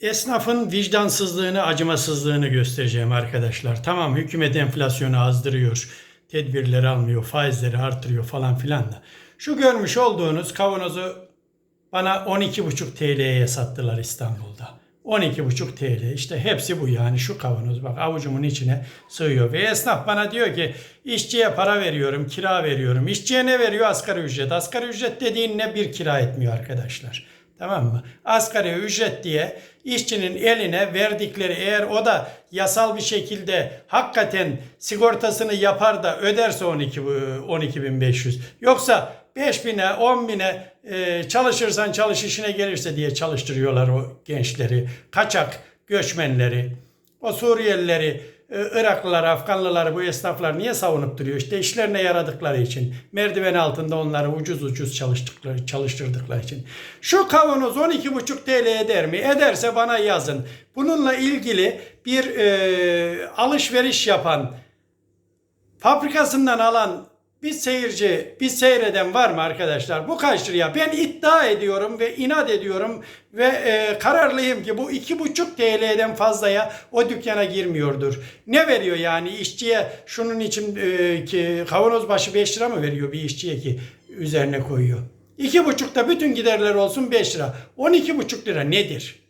Esnafın vicdansızlığını, acımasızlığını göstereceğim arkadaşlar. Tamam hükümet enflasyonu azdırıyor, tedbirleri almıyor, faizleri artırıyor falan filan da. Şu görmüş olduğunuz kavanozu bana 12,5 TL'ye sattılar İstanbul'da. 12,5 TL işte hepsi bu yani şu kavanoz bak avucumun içine sığıyor. Ve esnaf bana diyor ki işçiye para veriyorum, kira veriyorum. İşçiye ne veriyor? Asgari ücret. Asgari ücret dediğin ne bir kira etmiyor arkadaşlar. Tamam mı? Asgari ücret diye işçinin eline verdikleri eğer o da yasal bir şekilde hakikaten sigortasını yapar da öderse 12 bu- 12.500 yoksa 5 bine 10 bine e, çalışırsan çalış işine gelirse diye çalıştırıyorlar o gençleri. Kaçak göçmenleri, o Suriyelileri, e, Iraklıları, Afganlıları bu esnaflar niye savunup duruyor? İşte işlerine yaradıkları için. Merdiven altında onları ucuz ucuz çalıştıkları, çalıştırdıkları için. Şu kavanoz 12,5 TL eder mi? Ederse bana yazın. Bununla ilgili bir e, alışveriş yapan, fabrikasından alan bir seyirci, bir seyreden var mı arkadaşlar? Bu kaç liraya? Ben iddia ediyorum ve inat ediyorum ve e, kararlıyım ki bu iki buçuk TL'den fazlaya o dükkana girmiyordur. Ne veriyor yani işçiye şunun için e, ki kavanoz başı 5 lira mı veriyor bir işçiye ki üzerine koyuyor? İki buçukta bütün giderler olsun 5 lira. 12 buçuk lira nedir?